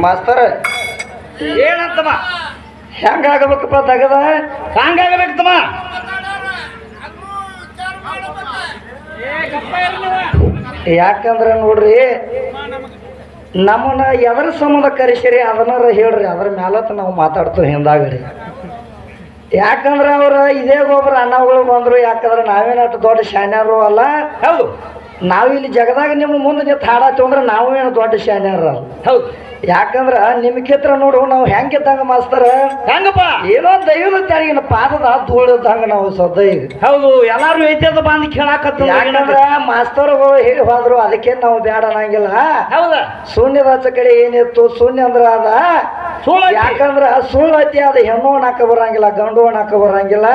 ಮಾಸ್ತರ? ಏನಂತಮ್ಮ? ಹೆಂಗಾಗಬೇಕಪ್ಪ ತಗದ? ಹಂಗಾಗಬೇಕು ತಮ್ಮ ಯಾಕಂದ್ರೆ ನೋಡ್ರಿ ನಮ್ಮನ್ನ ಎದ್ರ ಸಂಬಂಧ ಕರೆಸಿರಿ ಅದನ್ನಾರ ಹೇಳ್ರಿ ಅದ್ರ ಮ್ಯಾಲತ್ ನಾವು ಮಾತಾಡ್ತೀವಿ ಹಿಂದಾಗಡಿ ಯಾಕಂದ್ರೆ ಅವ್ರ ಇದೇ ಗೊಬ್ಬರ ಅನ್ನಗಳು ಬಂದ್ರು ಯಾಕಂದ್ರೆ ನಾವೇನಷ್ಟು ದೊಡ್ಡ ಶಾನ್ಯಾರು ಅಲ್ಲ. ಹೌದು. ನಾವಿಲ್ಲಿ ಜಗದಾಗ ನಿಮ್ಮ ಮುಂದೆ ನಿಂತು ಹಾಡಾತೀವಿ ಅಂದ್ರೆ ನಾವು ಏನು ದೊಡ್ಡ ಶಾನ್ಯಾರ ಹೌದು. ಯಾಕಂದ್ರ ನಿಮ್ಮ ಕ್ಷೇತ್ರ ನೋಡು ನಾವು ಹೆಂಗಿದ್ದಂಗ ಮಾಸ್ತರ? ಹೆಂಗಪ್ಪ? ಏನೋ ದೈವದ ತೆಳಗಿನ ಪಾದದ ಧೂಳಿದ್ದಂಗ ನಾವು ಸದ್ದ ಈಗ. ಹೌದು ಎಲ್ಲಾರು ಐತಿಯದ ಬಂದು ಕೇಳಾಕತ್ತ ಯಾಕಂದ್ರ ಮಾಸ್ತರ್ಗಳು ಹೇಳಿ ಹೋದ್ರು ಅದಕ್ಕೆ ನಾವು ಬೇಡ ಅನ್ನಂಗಿಲ್ಲ. ಹೌದ? ಶೂನ್ಯದ ಕಡೆ ಏನಿತ್ತು ಶೂನ್ಯ ಅಂದ್ರ ಅದ. ಯಾಕಂದ್ರ ಸುಳ್ಳು ಐತಿ ಅದ ಹೆಣ್ಣು ಹಾಕ ಬರಂಗಿಲ್ಲ ಗಂಡು ಹಾಕ ಬರಂಗಿಲ್ಲ.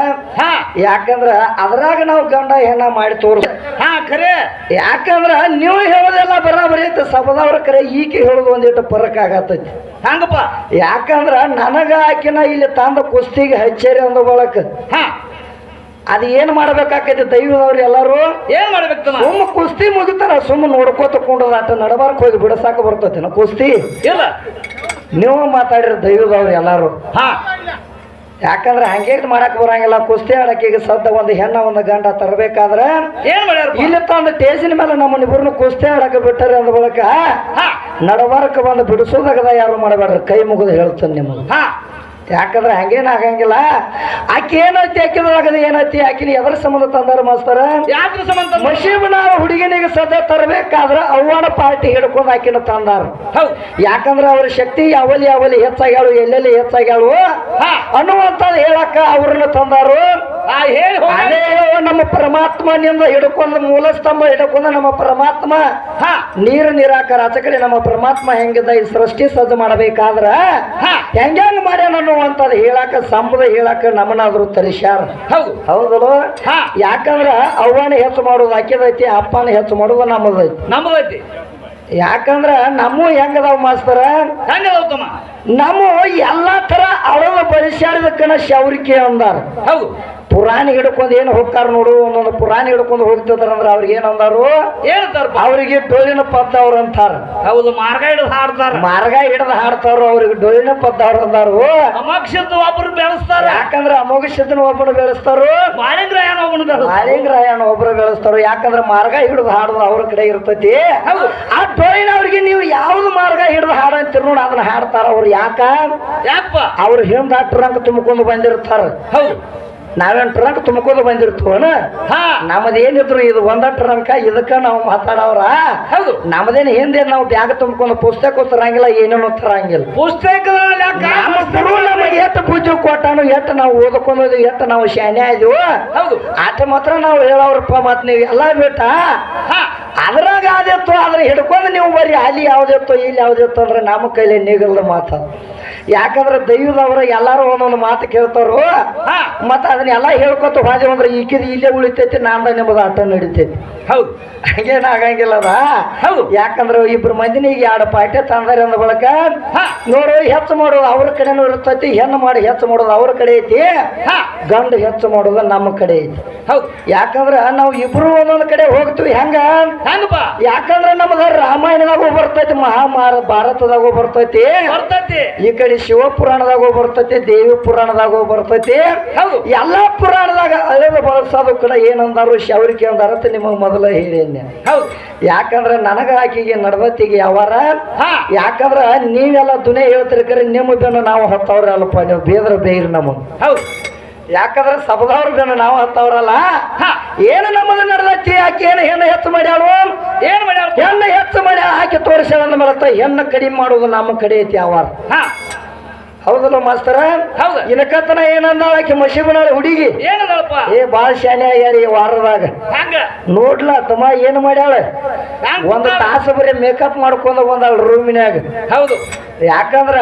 ಯಾಕಂದ್ರ ಅದ್ರಾಗ ನಾವು ಗಂಡ ಹೆಣ್ಣ ಮಾಡಿ ತೋರ್ಸ. ಹಾ ಖರೆ. ಯಾಕಂದ್ರ ನೀವು ಹೇಳೋದೆಲ್ಲ ಬರಾಬರಿ ಐತೆ ಸಬದವ್ರ ಕರೆ ಈಕೆ ಹೇಳೋದು ಒಂದಿಟ್ಟು ಪರಕ್ ಆಗತ್ತೈತಿ. ಹಂಗಪ್ಪ. ಯಾಕಂದ್ರ ನನಗ ಆಕಿನ ಇಲ್ಲಿ ತಂದ ಕುಸ್ತಿಗೆ ಹಚ್ಚೇರಿ ಅಂದ ಬಳಕ ಹಾ. ಅದು ಏನು ಮಾಡ್ಬೇಕಾಕೈತಿ ದೈವದವ್ರು ಎಲ್ಲಾರು? ಏನು ಮಾಡ್ಬೇಕು ಸುಮ್ಮ ಕುಸ್ತಿ ಮುಗಿತಾರ ಸುಮ್ಮ ನೋಡ್ಕೋತ ಕುಂಡದಾಟ ನಡಬಾರ್ಕ್ ಹೋಗಿ ಬಿಡಸಾಕ ಬರ್ತೈತಿ ಕುಸ್ತಿ? ಇಲ್ಲ. ನೀವು ಮಾತಾಡಿರಿ ದೈವದವ್ರು ಎಲ್ಲಾರು. ಹಾ. ಯಾಕಂದ್ರೆ ಹಂಗೆ ಮಾಡಕ್ ಬರಂಗಿಲ್ಲ ಕುಸ್ತಿ ಆಡಕ್ಕೆ ಸದ್ದ ಒಂದು ಹೆಣ್ಣ ಒಂದು ಗಂಡ ತರಬೇಕಾದ್ರೆ ಏನ್ ಮಾಡ್ಯಾರ ಇಲ್ಲಿ ತಂದು ಟೇಸಿನ ಮೇಲೆ ನಮ್ಮ ಇಬ್ಬರನ್ನ ಕುಸ್ತಿ ಆಡಕ್ಕೆ ಬಿಟ್ಟಾರೆ ಅಂದ ಬಳಕ ಹಾ. ನಡಬಾರಕ ಬಂದು ಬಿಡಿಸೋದಾಗದ ಯಾರು ಮಾಡಬೇಡ್ರಿ? ಕೈ ಮುಗಿದು ಹೇಳ್ತಾನೆ ನಿಮಗೆ. ಯಾಕಂದ್ರೆ ಹಂಗೇನು ಆಗಂಗಿಲ್ಲ. ಆಕೆ ಏನೈತಿ ಆಕಿನೊಳಗದ ಏನೈತಿ ಆಕಿನ ಎದ್ರ ಸಂಬಂಧ ತಂದಾರ ಮಾಸ್ತರ? ಯಾತ್ರ ಸಂಬಂಧ ಮಶೀಬನ ಹುಡುಗಿನಿಗೆ ಸದ್ಯ ತರಬೇಕಾದ್ರ ಅವ್ವನ ಪಾರ್ಟಿ ಹಿಡ್ಕೊಂಡು ಆಕಿನ ತಂದಾರ. ಯಾಕಂದ್ರೆ ಅವ್ರ ಶಕ್ತಿ ಯಾವಲ್ಲಿ ಯಾವಲ್ಲಿ ಹೆಚ್ಚಾಗ್ಯಾಳು ಎಲ್ಲೆಲ್ಲಿ ಹೆಚ್ಚಾಗ್ಯಾಳು? ಅನ್ನುವಂಥದ್ದು ಹೇಳಕ್ಕ ಅವ್ರನ್ನ ತಂದಾರು. ಹೇಳಿ ಹೋಗಿ. ಅದೇ ನಮ್ಮ ಪರಮಾತ್ಮನಿಂದ ಹಿಡ್ಕೊಂಡು ಮೂಲ ಸ್ತಂಭ ಹಿಡ್ಕೊಂಡು ನಮ್ಮ ಪರಮಾತ್ಮ. ಹಾ. ನೀರು ನಿರಾಕಾರ ಆಚೆ ನಮ್ಮ ಪರಮಾತ್ಮ ಹೆಂಗಿದ್ದ ಈ ಸೃಷ್ಟಿ ಸಜ್ಜು ಮಾಡಬೇಕಾದ್ರ ಹಾ. ಮಾಡ್ಯ ಮಾಡ್ಯಾನ ಅನ್ನುವಂಥದ್ದು ಹೇಳಾಕ ಸಂಬದ ಹೇಳಾಕ ನಮ್ಮನಾದ್ರು ತರಿಸ್ಯಾರ. ಹೌದು. ಹೌದಲ್ಲ ಹಾ. ಯಾಕಂದ್ರ ಅವನ ಹೆಚ್ಚು ಮಾಡೋದು ಆಕಿದೈತಿ ಅಪ್ಪನ ಹೆಚ್ಚು ಮಾಡೋದು ನಮ್ಮದೈತಿ. ನಮ್ಮದೈತಿ. ಯಾಕಂದ್ರ ನಮ್ಮ ಹೆಂಗದಾವ್ ಮಾಸ್ತರ? ನಮ್ಮ ಎಲ್ಲಾ ತರ ಅಳದ ಕಣ ಶೌರಿಕೆ ಅಂದಾರ. ಹೌದು. ಪುರಾಣಿ ಹಿಡ್ಕೊಂಡು ಏನು ಹೋಗ್ತಾರ ನೋಡು ಒಂದೊಂದು ಪುರಾಣಿ ಹಿಡ್ಕೊಂಡು ಹೋಗ್ತಿದಾರ ಅಂದ್ರೆ ಅವ್ರಿಗೆ ಏನಂದಾರು ಹೇಳ್ತಾರ ಅವರಿಗೆ ಡೊಳ್ಳಿನ ಪದ್ದವ್ರು ಅಂತಾರ. ಹೌದು ಮಾರ್ಗ ಹಿಡಿದು ಹಾಡ್ತಾರ. ಮಾರ್ಗ ಹಿಡಿದು ಹಾಡ್ತಾರ ಅವ್ರಿಗೆ ಡೊಳ್ಳಿನ ಪದ್ದವ್ರು ಅಂದಾರು. ಅಮೋಕ್ಷದ ಒಬ್ರು ಬೆಳೆಸ್ತಾರ. ಯಾಕಂದ್ರೆ ಅಮೋಘ ಒಬ್ಬರು ಬೆಳೆಸ್ತಾರು. ಒಬ್ಬನು ಬೆಳೆಸ್ತಾರ. ಮಾಲಿಂಗರಾಯಣ ಒಬ್ರು ಬೆಳೆಸ್ತಾರು. ಯಾಕಂದ್ರೆ ಮಾರ್ಗ ಹಿಡಿದು ಹಾಡುದು ಅವ್ರ ಕಡೆ ಇರ್ತೈತಿ. ಹೌದು. ಆ ಡೊಳ್ಳಿನ ಅವ್ರಿಗೆ ನೀವು ಯಾವ್ದು ಮಾರ್ಗ ಹಿಡಿದು ಹಾಡಂತೀರಿ ನೋಡಿ ಅದನ್ನ ಹಾಡ್ತಾರ ಅವ್ರು. ಯಾಕ? ಯಾಕಪ್ಪ? ಅವ್ರು ಹಿಂದ ಟ್ರಂಕ್ ತುಂಬಿಕೊಂಡು ಬಂದಿರ್ತಾರ. ಹೌದು. ನಾವೇನ್ ಟ್ರಂಕ್ ತುಮಕೂರು ಬಂದಿರ್ತವನು? ಹಾ. ನಮ್ಮದೇನಿದ್ರು ಇದು ಒಂದ ಟ್ರಂಕ ಇದಕ್ಕ ನಾವು ಮಾತಾಡವ್ರ? ಹೌದು. ನಮ್ಮದೇನು ಹಿಂದೆ ನಾವು ಬ್ಯಾಗ್ ತುಂಬಿಕೊಂಡು ಪುಸ್ತಕ ತರಂಗಿಲ್ಲ ಏನೇನು ತರಂಗಿಲ್ಲ. ಪುಸ್ತಕದಲ್ಲಿ ನಮಗೆ ಎಷ್ಟು ಪೂಜೆ ಕೊಟ್ಟಾನು ಎಷ್ಟು ನಾವು ಓದ್ಕೊಂಡು ಎಷ್ಟು ನಾವು ಶಾನೆ ಆದ್ವು. ಹೌದು. ಆಟ ಮಾತ್ರ ನಾವು ಹೇಳವ್ರಪ್ಪ ಮತ್ ನೀವು ಎಲ್ಲ ಬಿಟ್ಟ? ಹಾ. ಅದ್ರಾಗ ಯಾವ್ದಿತ್ತು ಆದ್ರೆ ಹಿಡ್ಕೊಂಡು ನೀವು ಬರೀ ಅಲ್ಲಿ ಯಾವ್ದಿತ್ತು ಇಲ್ಲಿ ಯಾವ್ದಿತ್ತು ಅಂದ್ರೆ ನಮ್ಮ ಕೈಲಿ ನಿಗಲ್ದ ಮಾತು ಯಾಕಂದ್ರೆ ದೈವದವ್ರ ಎಲ್ಲಾರು ಒಂದೊಂದು ಮಾತು ಕೇಳ್ತಾರೋ ಮತ್ತ ಅದನ್ನೆಲ್ಲ ಹೇಳ್ಕೊತ ಹೋದೇವು ಅಂದ್ರೆ ಈಕಿದ ಇಲ್ಲೇ ಉಳಿತೈತಿ ನಾಂದ ನಿಮ್ಮದು ಆಟ ನಡಿತೈತಿ. ಹೌದು. ಹಂಗೇನ ಆಗಂಗಿಲ್ಲ ಅದ. ಹೌದು. ಯಾಕಂದ್ರೆ ಇಬ್ರು ಮಂದಿನ ಈಗ ಎರಡು ಪಾಠ ತಂದಾರೆ ಅಂದ ಬಳಕ ಹಾ. ನೋಡು ಹೆಚ್ಚು ಮಾಡೋದು ಅವ್ರ ಕಡೆನೂ ಇರ್ತೈತಿ ಹೆಣ್ಣು ಮಾಡಿ ಹೆಚ್ಚು ಮಾಡೋದು ಅವ್ರ ಕಡೆ ಐತಿ ಹಾ. ಗಂಡು ಹೆಚ್ಚು ಮಾಡೋದು ನಮ್ಮ ಕಡೆ ಐತಿ. ಹೌದು. ಯಾಕಂದ್ರ ನಾವು ಇಬ್ರು ಒಂದೊಂದು ಕಡೆ ಹೋಗ್ತೀವಿ ಹೆಂಗ? ಯಾಕಂದ್ರೆ ನಮಗ ರಾಮಾಯಣದಾಗೂ ಬರ್ತೈತಿ ಮಹಾಮಾರ ಭಾರತದಾಗೂ ಬರ್ತೈತಿ. ಬರ್ತೈತಿ. ಈ ಕಡೆ ಶಿವಪುರಾಣದಾಗೂ ಬರ್ತೈತಿ ದೇವಿ ಪುರಾಣದಾಗೂ ಬರ್ತೈತಿ. ಹೌದು. ಎಲ್ಲಾ ಪುರಾಣದಾಗ ಹಳೆದ ಬಳಸೋದು ಕೂಡ ಏನಂದಾರು ಶೌರಿಕೆ ಅಂದಾರ ನಿಮಗೆ ಮೊದಲ ಹೇಳಿದ್ನೆ. ಹೌದು. ಯಾಕಂದ್ರೆ ನನಗ ಆಕಿಗೆ ನಡ್ದತ್ತಿಗೆ ಯಾವಾರ? ಹಾ. ಯಾಕಂದ್ರ ನೀವೆಲ್ಲ ದುನೇ ಹೇಳ್ತಿರ್ಕರೆ ನಿಮ್ಮ ಬೆನ್ನು ನಾವು ಹತ್ತವ್ರ ಅಲ್ಲಪ್ಪ ನೀವು ಬೇದ್ರ ಬೇರ್ ನಮಗೆ ಹೌದು. ಯಾಕಂದ್ರೆ ಸಬದವ್ರ ಬೆನ್ನು ನಾವು ಹತ್ತವ್ರಲ್ಲ? ಹಾ. ಏನು ನಮ್ಮದು ನಡೆದೈತಿ? ಆಕೆ ಏನು ಹೆಣ್ಣು ಹೆಚ್ಚು ಮಾಡ್ಯಾಳು? ಏನು ಮಾಡ್ಯಾರ ಹೆಣ್ಣು ಹೆಚ್ಚು ಮಾಡ್ಯಾಳ ಆಕೆ ತೋರಿಸ್ಯಾಳ ಅಂದ ಮೇಲೆ ಹೆಣ್ಣು ಕಡಿಮೆ ಮಾಡೋದು ನಮ್ಮ ಕಡೆ ಐತಿ ಯಾವಾರ. ಹಾ. ಹೌದಲ್ಲ ಮಾಸ್ತರ? ಹೌದು. ಇನಕತನ ಏನಂದಾಳ ಆಕೆ ಮಶಿಬನಾಳ ಹುಡುಗಿ? ಏ ಬಾಳ ಶಾನೆ ಆಗ್ಯಾರ ಈ ವಾರದಾಗ. ಹಂಗ? ನೋಡ್ಲ ತಮ್ಮ ಏನು ಮಾಡ್ಯಾಳ? ಒಂದು ತಾಸು ಬರೀ ಮೇಕಪ್ ಮಾಡ್ಕೊಂಡ ಬಂದಾಳ ರೂಮಿನ್ಯಾಗ ಹೌದು. ಯಾಕಂದ್ರ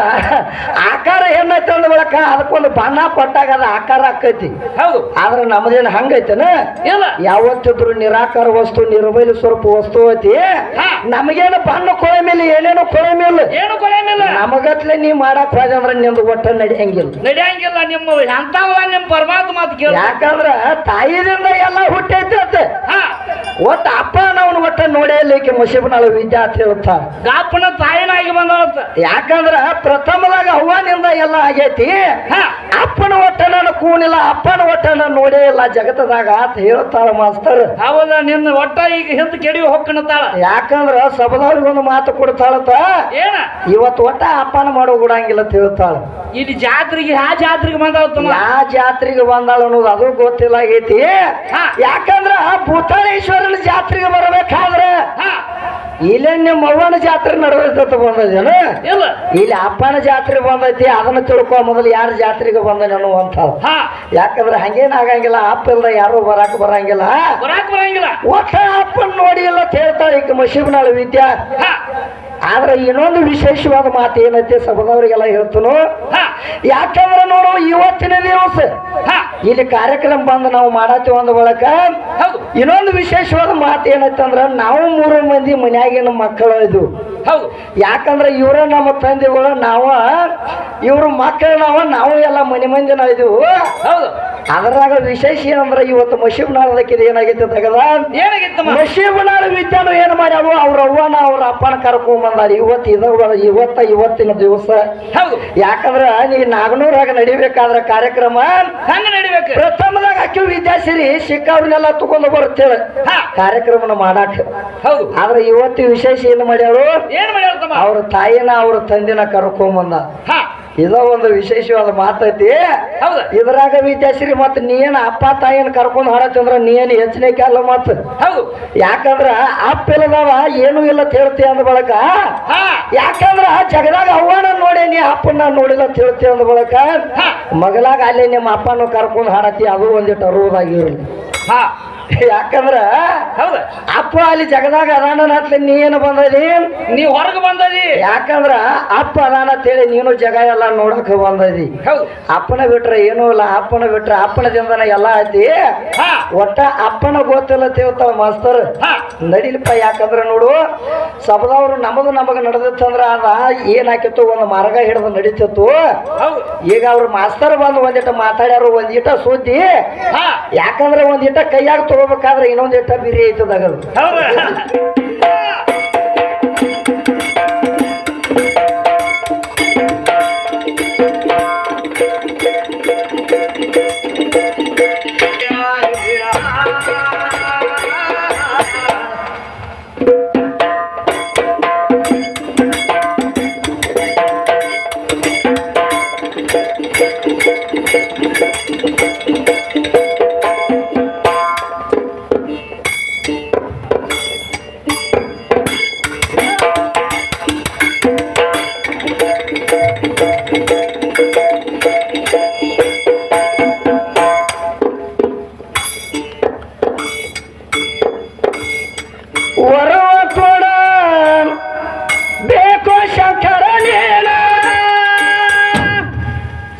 ಆಕಾರ ಏನೈತೆ ಅಂದ ಬಳಕ ಅದಕ್ಕೊಂದು ಬಣ್ಣ ಕೊಟ್ಟಾಗ ಅದು ಆಕಾರ ಆಕೈತಿ. ಹೌದು. ಆದ್ರೆ ನಮ್ದೇನು ಹಂಗೈತನ? ಇಲ್ಲ. ಯಾವತ್ತಿದ್ರು ನಿರಾಕಾರ ವಸ್ತು ನಿರ್ಬೈಲು ಸ್ವರೂಪ ವಸ್ತು ಐತಿ. ನಮಗೇನು ಬಣ್ಣ ಕೊಳೆ ಮೇಲೆ ಏನೇನು ಕೊಳೆ ಮೇಲೆ? ಏನು ಕೊಳೆಮಿಲ್ಲ ನಮಗತ್ಲೆ ನೀ ಮಾಡಕ್ ಹೋದ ಅಂದ್ರೆ ನಿಂದು ಒಟ್ಟ ನಡೆಯಂಗಿಲ್ಲ. ನಡೆಯಂಗಿಲ್ಲ ನಿಮ್ಮ ಎಂತವ ನಿಮ್ಮ ಪರಮಾತ್ಮ ಮಾತು ಕೇಳ ಯಾಕಂದ್ರ ತಾಯಿದಿಂದ ಎಲ್ಲ ಹುಟ್ಟೈತಿ ಅಂತ. ಹಾ. ಒಟ್ಟ ಅಪ್ಪ ನಾವು ಒಟ್ಟ ನೋಡೇ ಇಲ್ಲಿಕ್ಕೆ ನಾಳೆ ವಿದ್ಯಾರ್ಥಿ ಇರುತ್ತ ಗಾಪನ ತಾಯಿನಾಗಿ ಬಂದಳತ್ತ ಯಾಕಂದ್ರ ಪ್ರಥಮದಾಗ ಅವ್ವನಿಂದ ಎಲ್ಲ ಆಗೈತಿ. ಅಪ್ಪನ ಒಟ್ಟ ನಾನು ಕೂಣಿಲ್ಲ ಅಪ್ಪನ ಒಟ್ಟ ನಾನು ನೋಡೇ ಇಲ್ಲ ಜಗತ್ತದಾಗ ಅಂತ ಹೇಳ್ತಾಳ ಮಾಸ್ತರ್. ಹೌದ ನಿನ್ನ ಒಟ್ಟ ಈಗ ಹಿಂದ್ ಕೆಡಿ ಹೊಕ್ಕಣತಾಳ. ಯಾಕಂದ್ರ ಸಭದವ್ರಿಗೊಂದು ಒಂದು ಮಾತು ಕೊಡ್ತಾಳತ. ಏನ? ಇವತ್ತು ಒಟ್ಟ ಅಪ್ಪನ ಮಾಡೋ ಬಿಡಂಗಿಲ್ಲ ಅಂತ ಹೇಳ್ತಾಳ. ಇಲ್ಲಿ ಜಾತ್ರೆಗೆ ಆ ಜಾತ್ರೆಗೆ ಬಂದಾಳ ಆ ಜಾತ್ರೆಗೆ ಬಂದಾಳ ಅನ್ನೋದು ಅದು ಗೊತ್ತಿಲ್ಲ ಆಗೈತಿ. ಹಾ. ಯಾಕಂದ್ರ ಭೂತಾಳೇಶ್ವರನ ಜಾತ್ರೆಗೆ ಬರಬೇಕಾದ್ರೆ ಹಾ. ಇಲ್ಲೇ ನಿಮ್ಮ ಅವ್ವನ ಜಾತ್ರೆ ನಡೆದೈತ ಬಂದದೇನ ಇಲ್ಲ. ಇಲ್ಲಿ ಅಪ್ಪನ ಜಾತ್ರೆ ಬಂದೈತಿ ಅದನ್ನ ತಿಳ್ಕೊ ಮೊದಲು ಯಾರ ಜಾತ್ರೆಗೆ ಬಂದ ಅನ್ನುವಂತ ಹಾ. ಯಾಕಂದ್ರೆ ಹಂಗೇನು ಆಗಂಗಿಲ್ಲ ಅಪ್ಪ ಇಲ್ದ ಯಾರು ಬರಾಕ ಬರಂಗಿಲ್ಲ. ಬರಾಕ್ ಬರಂಗಿಲ್ಲ. ಒಟ್ಟ ಅಪ್ಪನ ನೋಡಿ ಇಲ್ಲ ಅಂತ ಹೇಳ್ತಾಳೆ ಈಗ ಮಶೀಬ್ನಾಳ ವಿದ್ಯಾ. ಆದ್ರೆ ಇನ್ನೊಂದು ವಿಶೇಷವಾದ ಮಾತು ಏನೈತೆ ಸಭದವರಿಗೆಲ್ಲ ಹೇಳ್ತನು? ಯಾಕಂದ್ರೆ ನೋಡು ಇವತ್ತಿನ ದಿವಸ ಇಲ್ಲಿ ಕಾರ್ಯಕ್ರಮ ಬಂದು ನಾವು ಮಾಡತ್ತೀವಿ ಒಂದು ಬಳಕ ಹೌದು. ಇನ್ನೊಂದು ವಿಶೇಷವಾದ ಮಾತು ಏನೈತೆ ನಾವು ಮೂರು ಮಂದಿ ಮನ್ಯಾಗಿನ ಮಕ್ಕಳು ಇದು. ಹೌದು. ಯಾಕಂದ್ರೆ ಇವರ ನಮ್ಮ ತಂದೆಗಳು ನಾವ ಇವ್ರ ಮಕ್ಕಳು ನಾವ ನಾವು ಎಲ್ಲ ಮನೆ ಮಂದಿನ ಇದು. ಹೌದು. ಅದರಾಗ ವಿಶೇಷ ಏನಂದ್ರೆ ಇವತ್ತು ಮಶೀಬ್ನಾಳದಕ್ಕೆ ಏನಾಗಿತ್ತು ತಗದ ಏನಾಗಿತ್ತು ಮಶೀಬ್ನಾಳ ವಿದ್ಯಾನು ಏನು ಮಾಡ್ಯಾವ ಅವ್ರ ಅವ್ವನ ಅವ್ರ ಅಪ್ಪನ ಕರ್ಕೊಂಡ್ ಬಂದಾರ. ಇವತ್ತು ಇದ ಇವತ್ತ ಇವತ್ತಿನ ದಿವಸ. ಹೌದು. ಯಾಕಂದ್ರ ನೀ ನಾಗನೂರಾಗ ನಡಿಬೇಕಾದ್ರ ಕಾರ್ಯಕ್ರಮ? ಹಂಗ ನಡಿಬೇಕು? ಪ್ರಥಮದಾಗ ಅಕ್ಕಿ ವಿದ್ಯಾಸಿರಿ ಸಿಕ್ಕವ್ರನ್ನೆಲ್ಲ ತಗೊಂಡು ಬರುತ್ತೇವೆ ಕಾರ್ಯಕ್ರಮ ಕಾರ್ಯಕ್ರಮನ ಮಾಡಾಕ. ಹೌದು. ಆದ್ರೆ ಇವತ್ತು ವಿಶೇಷ ಏನು ಮಾಡ್ಯಾರು ಏನ್ ಮಾಡ್ಯಾಳತ್ತಮ್ಮ ಅವ್ರ ತಾಯಿನ ಅವ್ರ ತಂದಿನ ಕರ್ಕೊಂಡ್ ಬಂದ. ಹಾ. ಇದ ಒಂದು ವಿಶೇಷವಾದ ಮಾತೈತಿ. ಹೌದು. ಇದ್ರಾಗ ವಿದ್ಯಾಶ್ರೀ ಮತ್ತೆ ನೀ ಏನ್ ಅಪ್ಪ ತಾಯಿನ ಕರ್ಕೊಂಡು ಹೊರತಂದ್ರ ನೀ ಏನ್ ಹೆಚ್ಚಿನ ಅಲ್ಲ ಮತ್ ಹೌದು. ಯಾಕಂದ್ರ ಅಪ್ಪ ಇಲ್ಲದವ ಏನು ಇಲ್ಲ ಅಂತ ಹೇಳ್ತಿ ಅಂದ ಬಳಕ. ಯಾಕಂದ್ರ ಜಗದಾಗ ಅವ್ವನ ನೋಡಿ ನೀ ಅಪ್ಪನ ನೋಡಿಲ್ಲ ಹೇಳ್ತಿ ಅಂದ ಬಳಕ. ಮಗಲಾಗ ಅಲ್ಲಿ ನಿಮ್ಮ ಅಪ್ಪನ ಕರ್ಕೊಂಡು ಹಾಡತಿ ಅದು ಒಂದಿಟ್ಟು ಅರುವುದಾಗಿರ್ಲಿ ಹಾ. ಯಾಕಂದ್ರ ಹೌದ. ಅಪ್ಪ ಅಲ್ಲಿ ಜಗದಾಗ ಅದಾನ ಹತ್ಲಿ ನೀ ಏನು ಬಂದದಿ? ನೀ ಹೊರಗೆ ಬಂದದಿ. ಯಾಕಂದ್ರ ಅಪ್ಪ ಅದಾನ ಅಂತೇಳಿ ನೀನು ಜಗ ಎಲ್ಲ ನೋಡಕ್ ಬಂದದಿ. ಅಪ್ಪನ ಬಿಟ್ರೆ ಏನೂ ಇಲ್ಲ. ಅಪ್ಪನ ಬಿಟ್ರೆ ಅಪ್ಪನದಿಂದನ ಎಲ್ಲ ಐತಿ ಒಟ್ಟ ಅಪ್ಪನ ಗೊತ್ತಿಲ್ಲ ತೇವತ್ತಾವ ಮಾಸ್ತರ್. ಹಾ. ನಡಿಲಿಪ್ಪ ಯಾಕಂದ್ರ ನೋಡು ಸಬದವ್ರು ನಮ್ದು ನಮಗ ನಡೆದಿತ್ತಂದ್ರ ಅದ ಏನಾಕಿತ್ತು? ಒಂದು ಮಾರ್ಗ ಹಿಡಿದು ನಡೀತಿತ್ತು. ಈಗ ಅವ್ರ ಮಾಸ್ತರ್ ಬಂದು ಒಂದಿಟ ಮಾತಾಡ್ಯಾರು ಒಂದಿಟ ಸುದ್ದಿ. ಯಾಕಂದ್ರೆ ಒಂದಿಟ ಕೈಯಾಗ ತಗೋಬೇಕಾದ್ರೆ ಎಟ್ಟ ಬಿರಿ ಐತದಾಗದು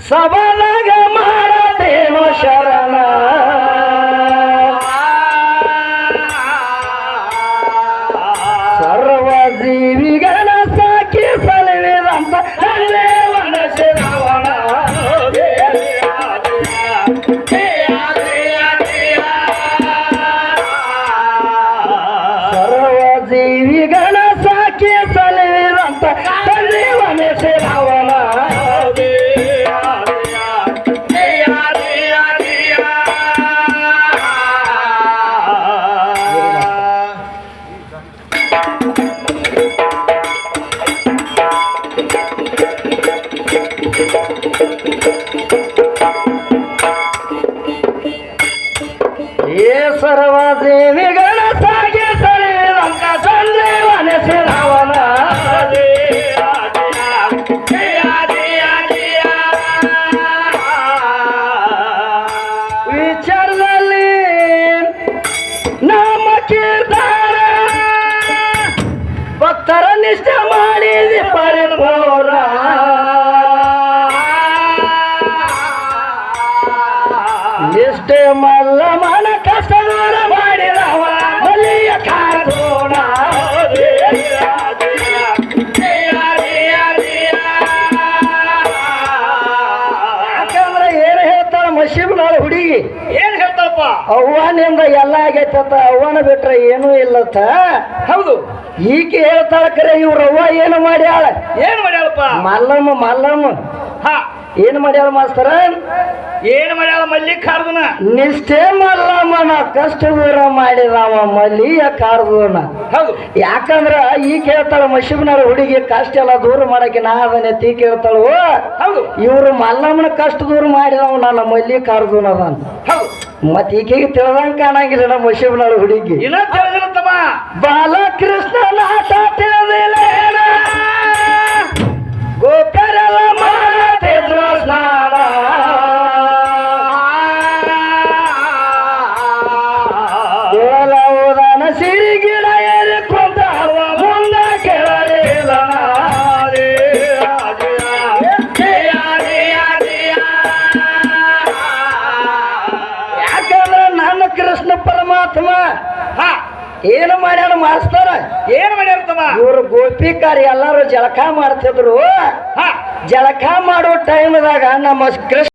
सबल लाग मारा देव शरण। ನಿಷ್ಠೆ ಮಲ್ಲ ಮನ ಕಷ್ಟ ದೂರ ಮಾಡಿದವ. ಬಲಿಯ ಕಾಗೋಣ ಯಾಕಂದ್ರೆ ಏನು ಹೇಳ್ತಾಳ ಮಸೀಬ್ನಾಳ ಹುಡುಗಿ? ಏನ್ ಹೇಳ್ತಪ್ಪ ಅವ್ವ ಅಪ್ಪನಿಂದ ಎಲ್ಲ ಆಗೈತತ್ತ ಅವ್ವನ ಬಿಟ್ರೆ ಏನೂ ಇಲ್ಲತ್ತ ಹೌದು. ಈಕೆ ಹೇಳ್ತಾಳ ಕರೆ ಇವ್ರವ್ವ ಏನು ಮಾಡ್ಯಾಳ? ಏನ್ ಮಾಡ್ಯಾಳಪ್ಪ? ಮಲ್ಲಮ್ಮ ಮಲ್ಲಮ್ಮ. ಹಾ. ಏನು ಮಾಡ್ಯಾಳ ಮಾಸ್ತರ? ಏನ್ ಮಾಡ್ಯಾಳ ಮಲ್ಲಿಕಾರ್ಜುನ? ನಿಷ್ಠೆ ಮಲ್ಲಮ್ಮನ ಕಷ್ಟ ದೂರ ಮಾಡಿದವ ಮಲ್ಲಿಯ ಕಾರ್ದೂನ ಹೌದು. ಯಾಕಂದ್ರ ಈ ಕೇಳ್ತಾಳ ಮಶಿಬ್ನರ ಹುಡುಗಿ ಕಷ್ಟ ಎಲ್ಲ ದೂರ ಮಾಡಕ್ಕೆ ನಾ ಅದನ್ನ ತೀ ಕೇಳ್ತಾಳು ಹೌದು. ಇವ್ರು ಮಲ್ಲಮ್ಮನ ಕಷ್ಟ ದೂರ ಮಾಡಿದವ ನನ್ನ ಮಲ್ಲಿ ಕಾರ್ದೂನ ಅದಾನ ಹೌದು. ಮತ್ ಈಕೆಗೆ ತಿಳ್ದಂಗ ಕಾಣಂಗಿಲ್ಲ ನಮ್ಮ ಮಶಿಬ್ನಳ ಹುಡುಗಿ. ಇನ್ನ ತಿಳಿದಿಲ್ಲ ತಮ್ಮ. ಬಾಲಕೃಷ್ಣನ ಆಟ ತಿಳಿದಿಲ್ಲ. ಗೋಪಿಕಾರಿ ಎಲ್ಲರೂ ಜಳಕ ಮಾಡ್ತಿದ್ರು. ಹಾ. ಜಳಕ ಮಾಡೋ ಟೈಮ್ದಾಗ ನಮ್ಮ ಕೃಷ್ಣ